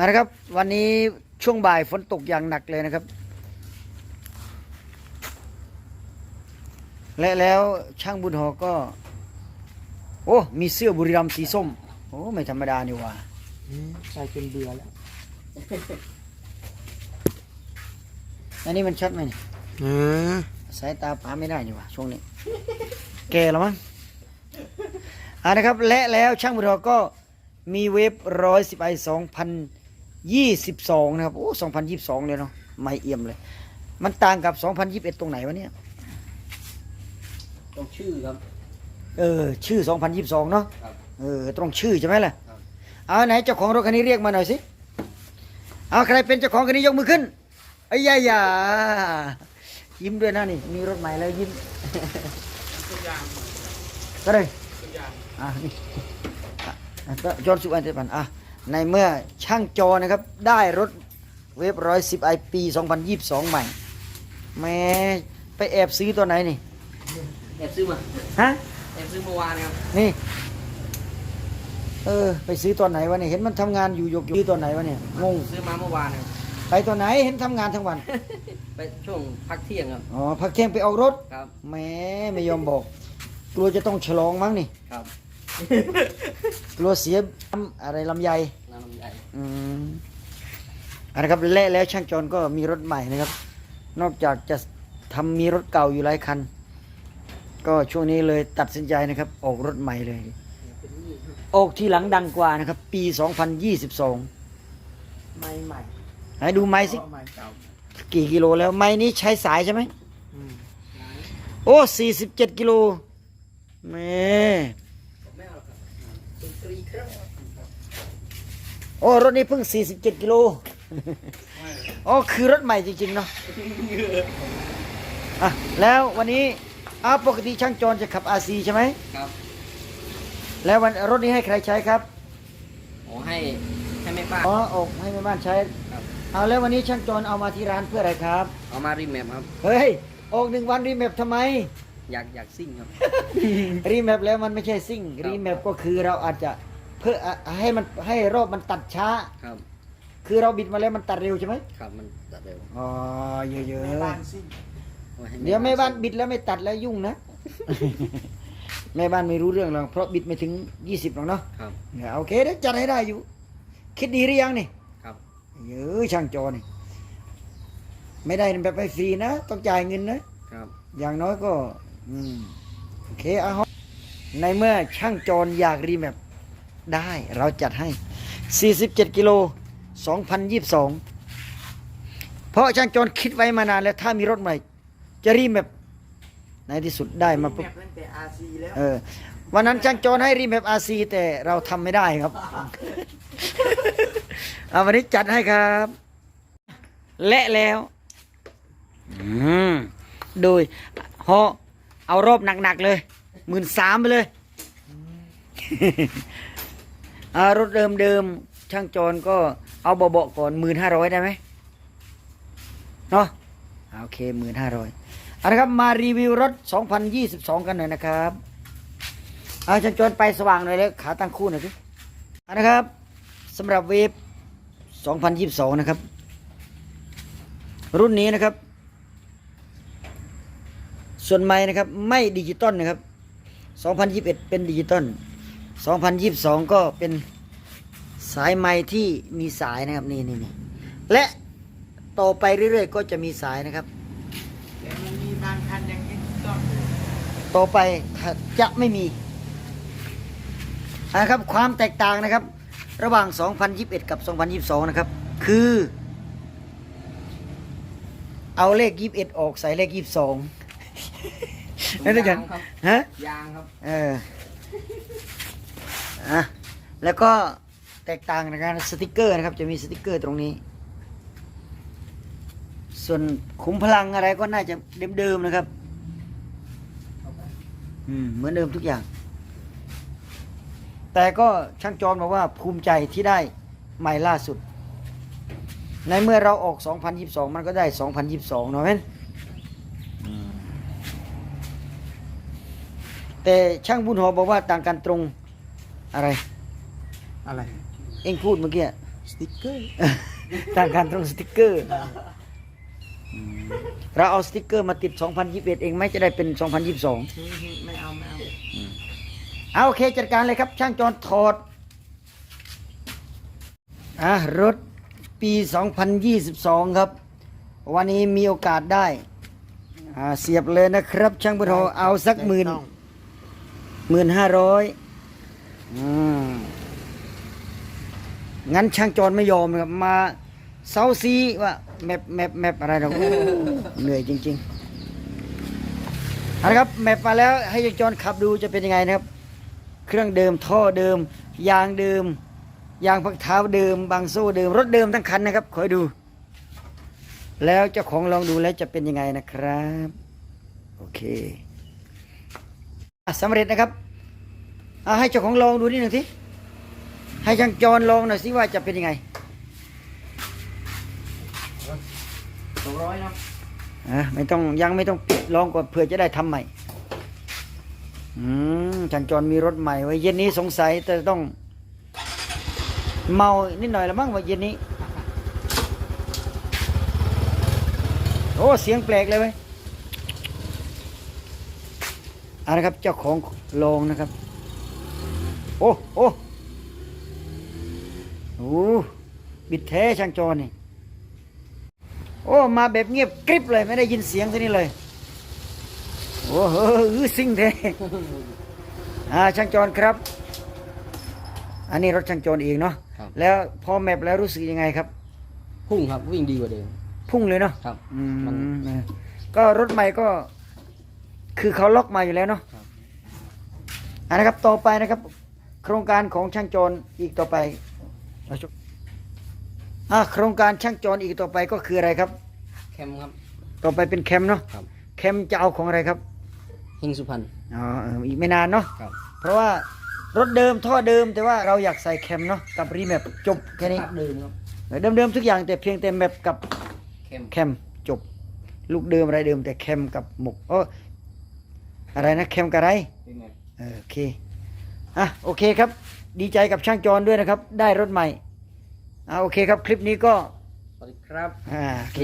เอาละครับ วันนี้ช่วงบ่ายฝนตกอย่างหนักเลยนะครับ และแล้วช่างบุญหอก็ โอ้ มีเสื้อบุรีรัมย์สีส้ม โอ้ ไม่ธรรมดานี่หว่าใส่จนเบื่อแล้ว อันนี้มันชัดไหมนี่อืมสายตาป๋าไม่ได้นี่หว่าช่วงนี้ แก่แล้วมั้งเอานะครับ และแล้วช่างบุญหอก็มีเว็บร้อยสิบไอสองพัน ยี่สิบสองนะครับ โอ้สองพันยี่สิบสองเลยเนาะไม่เอี่ยมเลย มันต่างกับสองพันยี่สิบเอ็ดตรงไหนวะเนี่ยต้องชื่อครับ เออ ชื่อ2022เนาะ ครับ เออ ตรงชื่อใช่ไหมล่ะ ครับ เอาไหนเจ้าของรถคันนี้เรียกมาหน่อยสิ เอาใครเป็นเจ้าของคันนี้ยกมือขึ้นไอ้ยายายิ้มด้วยนะนี่ มีรถใหม่แล้วยิ้ม ก็เลยอะนี่อะอะก็จอห์นสุวรรณเทปันอะ ในเมื่อช่างจอนะครับได้รถเวฟร้อยสิบไอปี 2022 ใหม่แม่ไปแอบซื้อตัวไหนนี่ แอบซื้อมาฮะ แอบซื้อเมื่อวานครับ นี่ เออ ไปซื้อตอนไหนวะเนี่ยเห็นมันทำงานอยู่ยกซื้อตอนไหนวะเนี่ย งง ซื้อมาเมื่อวานครับ ไปตอนไหนเห็นทำงานทั้งวัน ไปช่วงพักเที่ยงครับ อ๋อ พักเที่ยงไปเอารถครับ แหมไม่ยอมบอก กลัวจะต้องฉลองมั้งนี่ ครับ กลัวเสียอะไรลำไยน้ำลำไย อืมเอันนะครับและแล้วช่างจรก็มีรถใหม่นะครับ นอกจากจะทำมีรถเก่าอยู่หลายคัน ก็ช่วงนี้เลยตัดสินใจนะครับ ออกรถใหม่เลย ออกที่หลังดังกว่านะครับ ปี 2022 ไม่ใหม่ไหนดูไม้สิใหม่เก่ากี่กิโลแล้วไม้นี้ใช้สายใช่ไหมอืมโอ้สี่สิบเจ็ดกิโลแหม่ โอ้รถนี้เพิ่งสี่สิบเจ็ดกิโลอ๋อคือรถใหม่จริง ๆ เนาะอะแล้ววันนี้อ้าวปกติช่างจรจะขับอาซีใช่ไหมครับ แล้ววันรถนี้ให้ใครใช้ครับโอ้ให้ให้แม่ป้า อ๋อออกให้แม่บ้านใช้ครับ เอาแล้ววันนี้ช่างจรเอามาที่ร้านเพื่ออะไรครับ เอามารีแมปครับ เฮ้ยออกหนึ่งวันรีแมปทำไม อยากอยากซิ่งครับ รีแมปแล้วมันไม่ใช่ซิ่งครับรีแมปก็คือเราอาจจะ เพื่ออะให้มันให้รอบมันตัดช้า ครับ คือเราบิดมาแล้วมันตัดเร็วใช่ไหมครับมันตัดเร็วอ๋อเยอะโอ้ให้ๆเดี๋ยวแม่บ้านบิดแล้วไม่ตัดแล้วยุ่งนะ แม่บ้านไม่รู้เรื่องหรอกเพราะบิดไม่ถึงยี่สิบหรอกเนาะครับ เนี่ยโอเคเดี๋ยวจัดให้ได้อยู่ คิดดีหรือยังนี่ครับ เยอะช่างจอนี่ไม่ได้แบบไปฟรีนะต้องจ่ายเงินนะ ครับ อย่างน้อยก็ อืม โอเคเอาในเมื่อช่างจรอยากรีแมป ได้ เราจัดให้ 47 กิโล 2022 เพราะช่างจรคิดไว้มานานแล้ว ถ้ามีรถใหม่ จะรีแมปในที่สุดได้มาปุ๊บตั้งแต่อาซีแล้วเออวันนั้นช่างจรให้รีแมปอาซีแต่เราทำไม่ได้ครับ เอาวันนี้จัดให้ครับ และแล้วอืมโดยฮอเอารอบหนัก ๆ เลยหมื่นสามไปเลยอา รถเดิมเดิมๆช่างจรก็เอาเบาๆก่อนหมื่นห้าร้อยได้ไหมเนาะโอเคหมื่นห้าร้อยเอาละครับมารีวิวรถ 2022 กันหน่อยนะครับเอาช่างจรไปสว่างหน่อยเลยขาตั้งคู่หน่อยสิเอานะครับสำหรับเวฟ2022 นะครับ รุ่นนี้นะครับ ส่วนไม้นะครับ ไม่ดิจิตอลนะครับ 2021 เป็นดิจิตอล 2022 ก็เป็นสายไม้ที่มีสายนะครับนี่นี่นี่และต่อไปเรื่อยๆ ก็จะมีสายนะครับ แต่มันมีบางคันยังไม่ต้องต่อไปจะไม่มีนะครับความแตกต่างนะครับ ระหว่าง 2021 กับ 2022 นะครับ คือ เอาเลข 21 ออกใส่เลข 22นั่นได้ยังครับฮะยางครับ เออ อะแล้วก็แตกต่างในการสติกเกอร์นะครับ จะมีสติกเกอร์ตรงนี้ ส่วนขุมพลังอะไรก็น่าจะเดิมๆนะครับอืมเหมือนเดิมทุกอย่าง แต่ก็ช่างจอมบอกว่าภูมิใจที่ได้ใหม่ล่าสุด ในเมื่อเราออก 2022 มันก็ได้ 2022เนาะเพื่อนแต่ช่างบุญหอบอกว่าต่างกันตรง อะไร อะไรเอ็งพูดเมื่อกี้สติ๊กเกอร์ต่างกันตรงสติกเกอร์อืมเราเอาสติกเกอร์มาติด 2021 เองไหมจะได้เป็น 2022 ไม่เอาไม่เอาเอาโอเคจัดการเลยครับ ช่างจอนถอดอะรถปี 2022 ครับ วันนี้มีโอกาสได้อ่าเสียบเลยนะครับ ช่างบุญโทเอาสักหมื่น หมื่นห้าร้อย งั้นช่างจอนไม่ยอมครับมาเซาซีว่าแมปแมปแมปอะไรเราเหนื่อยจริงๆเอาละครับแมปมาแล้วให้ช่างจอนขับดูจะเป็นยังไงนะครับ เครื่องเดิมท่อเดิม ยางเดิม ยางพักเท้าเดิม บางโซ่เดิม รถเดิมทั้งคันนะครับคอยดู แล้วเจ้าของลองดูแล้วจะเป็นยังไงนะครับ โอเคอะสำเร็จนะครับ เอาให้เจ้าของลองดูนิดหนึ่งทีให้ช่างจรลองหน่อยสิว่าจะเป็นยังไงสองร้อยเนาะอะไม่ต้องยังไม่ต้องปิดลองก่อนเผื่อจะได้ทำใหม่อืมช่างจรมีรถใหม่ไว้เย็นนี้สงสัยจะต้อง เมานิดหน่อยละมั้งว่าเย็นนี้ โอ้เสียงแปลกเลยเว้ยเอาละครับเจ้าของโรงนะครับ โอ้โอ้โอ้บิดแท้ช่างจรนี่ โอ้ มาแบบเงียบกริบเลยไม่ได้ยินเสียงทีนี้เลย โอ้โหอื้อซิ่งแท้อ่าช่างจรครับ อันนี้รถช่างจรเองเนาะครับ แล้วพอแมปแล้วรู้สึกยังไงครับ พุ่งครับวิ่งดีกว่าเดิม พุ่งเลยเนาะครับอืมมันเออก็รถใหม่ก็ คือเขาล็อกมาอยู่แล้วเนาะครับอันนะครับต่อไปนะครับ โครงการของช่างจรอีกต่อไปเอาชมอ่าโครงการช่างจรอีกต่อไปก็คืออะไรครับ แคมครับ ต่อไปเป็นแคมเนาะครับ แคมจะเอาของอะไรครับเฮงสุพรรณอ๋อเอออีกไม่นานเนาะครับ เพราะว่ารถเดิมท่อเดิมแต่ว่าเราอยากใส่แคมเนาะกับรีแมปจบแค่นี้ภาพเดิมครับเดิมเดิมๆทุกอย่างแต่เพียงแต่แมปกับแคมแคมจบ ลูกเดิมอะไรเดิมแต่แคมกับหมกเอออะไรนะแคมกับอะไรเป็นไงเออโอเค อะโอเคครับ ดีใจกับช่างจรด้วยนะครับ ได้รถใหม่อะโอเคครับ คลิปนี้ก็สวัสดีครับอ่าโอเค